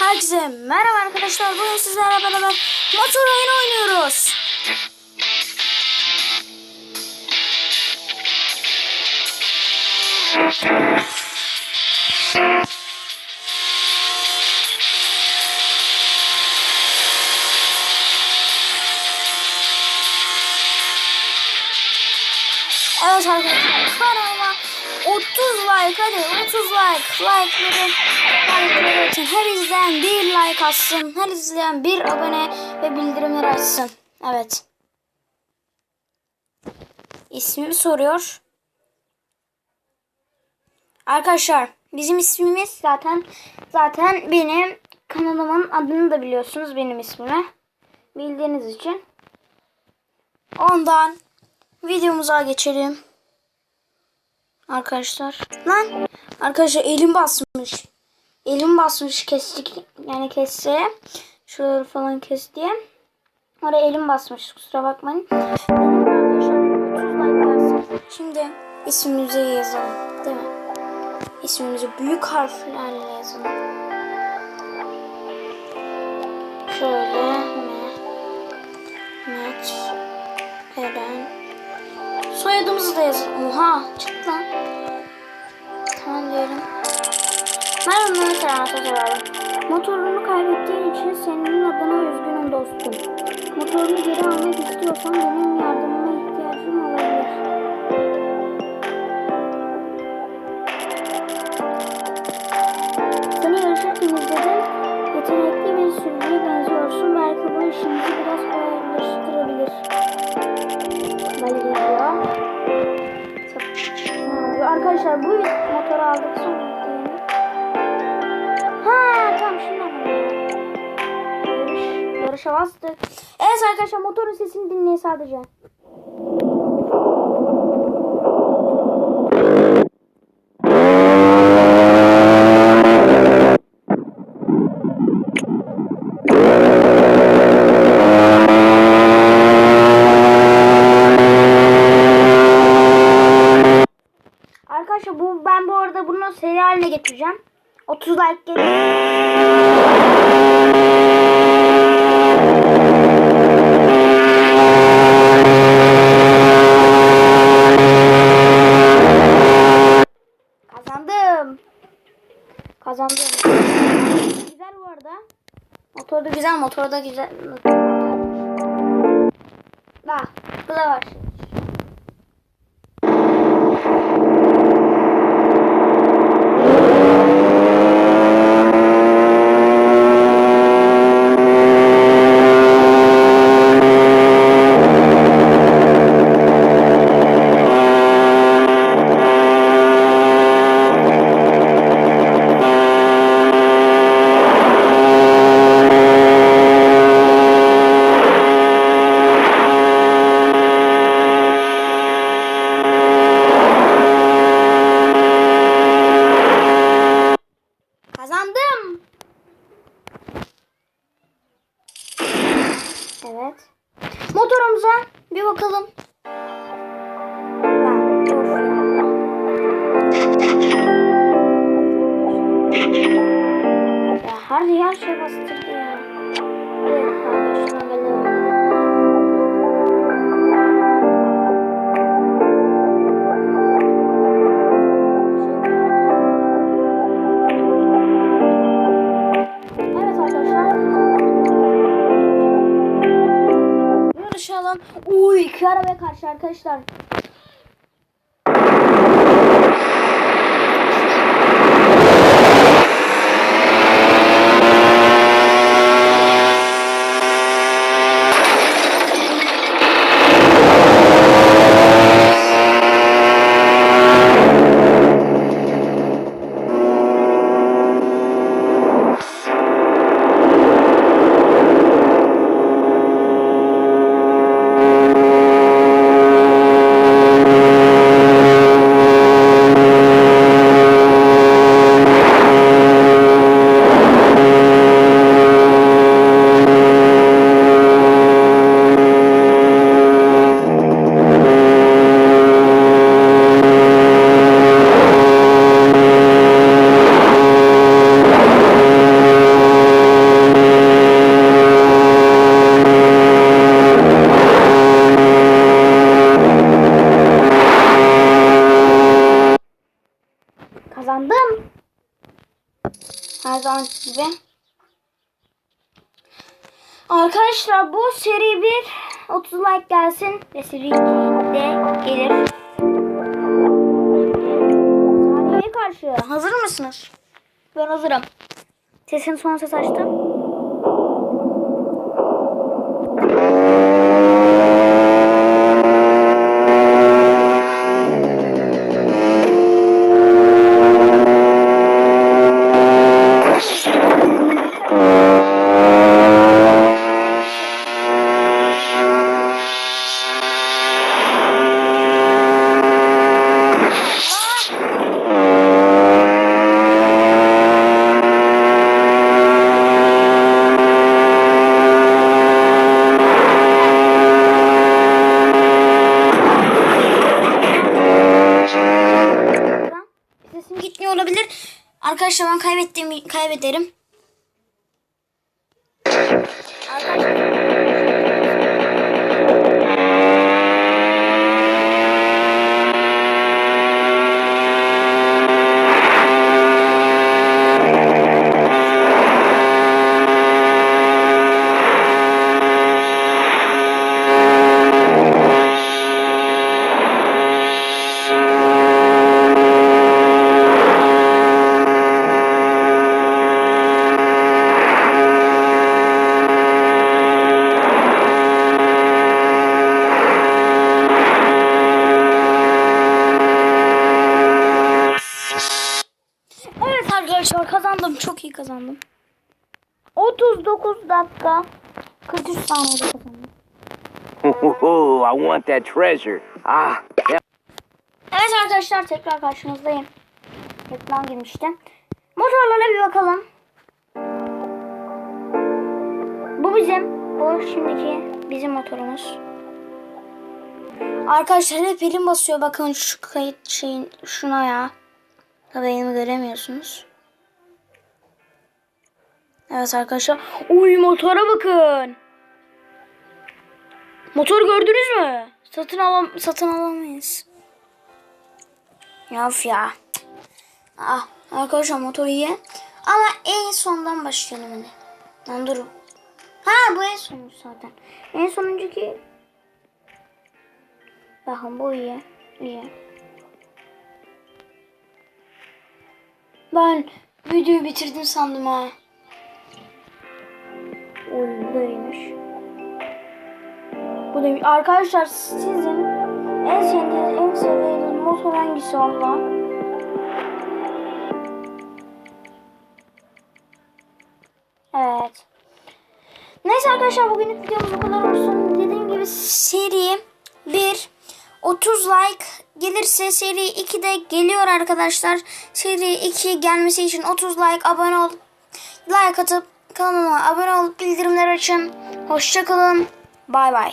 Herkese merhaba arkadaşlar. Bugün sizlerle beraber motor oyunu oynuyoruz. Evet arkadaşlar 30 like hadi 30 like like'ları like'ları atın. Her izleyen bir like atsın. Her izleyen bir abone ve bildirimleri açsın. Evet. İsmimi soruyor. Arkadaşlar bizim ismimiz zaten zaten benim kanalımın adını da biliyorsunuz benim ismimi. Bildiğiniz için. Ondan videomuza geçelim. Arkadaşlar. Lan arkadaşlar elim basmış. Elim basmış kestik yani kesse. Şuraları falan kes diye. Oraya elim basmış kusura bakmayın. Arkadaşlar 30 like gelsin. Şimdi ismimizi yazalım değil mi? İsmimizi büyük harflerle yazalım. Şöyle Mehmet Eren Soyadımızı da yazalım. Oha çıktı lan. Tamam diyelim. Merhaba Mehmet Eren Atatürk Motorunu kaybettiğin için senin adına üzgünüm dostum. Motorunu geri almak istiyorsan Arkadaşlar bu motoru aldık sonra. Ha tamam anladım. Yarış, yarışa bastık. Evet arkadaşlar motorun sesini dinleyin sadece. Arkadaşlar bu ben bu arada bunu seri haline getireceğim. 30 like gelir. Kazandım. Güzel bu arada. Motor da güzel, motor da güzel. Bak, bu da var. Kazandım. Evet. Motorumuza bir bakalım. Ya her yer şey bastırdı ya. Uy iki arabaya karşı arkadaşlar. Her zaman gibi. Arkadaşlar bu seri 1 30 like gelsin ve seri 2 de gelir. Sahneye karşı hazır mısınız? Ben hazırım. Sesin son ses açtım. Sesim gitmiyor olabilir. Arkadaşlar ben kaybettiğimi kaybederim. Kazandım. 39 dakika 43 saniyede kazandım. Oh, I want that treasure. Ah. Evet arkadaşlar tekrar karşınızdayım. Reklam girmişti. Motorlara bir bakalım. Bu bizim. Bu şimdiki bizim motorumuz. Arkadaşlar hep elim basıyor. Bakın şu kayıt şeyin şuna ya. Tabii elimi göremiyorsunuz. Evet arkadaşlar. Uy motora bakın. Motor gördünüz mü? Satın alam satın alamayız. Ya of ya. Ah arkadaşlar motor iyi. Ama en sondan başlayalım hadi. Lan dur. Ha bu en sonuncu zaten. En sonuncuki. Bakın bu iyi. İyi. Ben videoyu bitirdim sandım ha. Oy bu iyi. Arkadaşlar sizin en sevdiğiniz, en sevdiğiniz motor hangisi Allah? Evet. Neyse arkadaşlar bugünlük videomuz bu kadar olsun. Dediğim gibi seri 1 30 like gelirse seri 2 de geliyor arkadaşlar. Seri 2 gelmesi için 30 like abone ol. Like atıp kanalıma abone olup bildirimler açın. Hoşçakalın. Bay bay.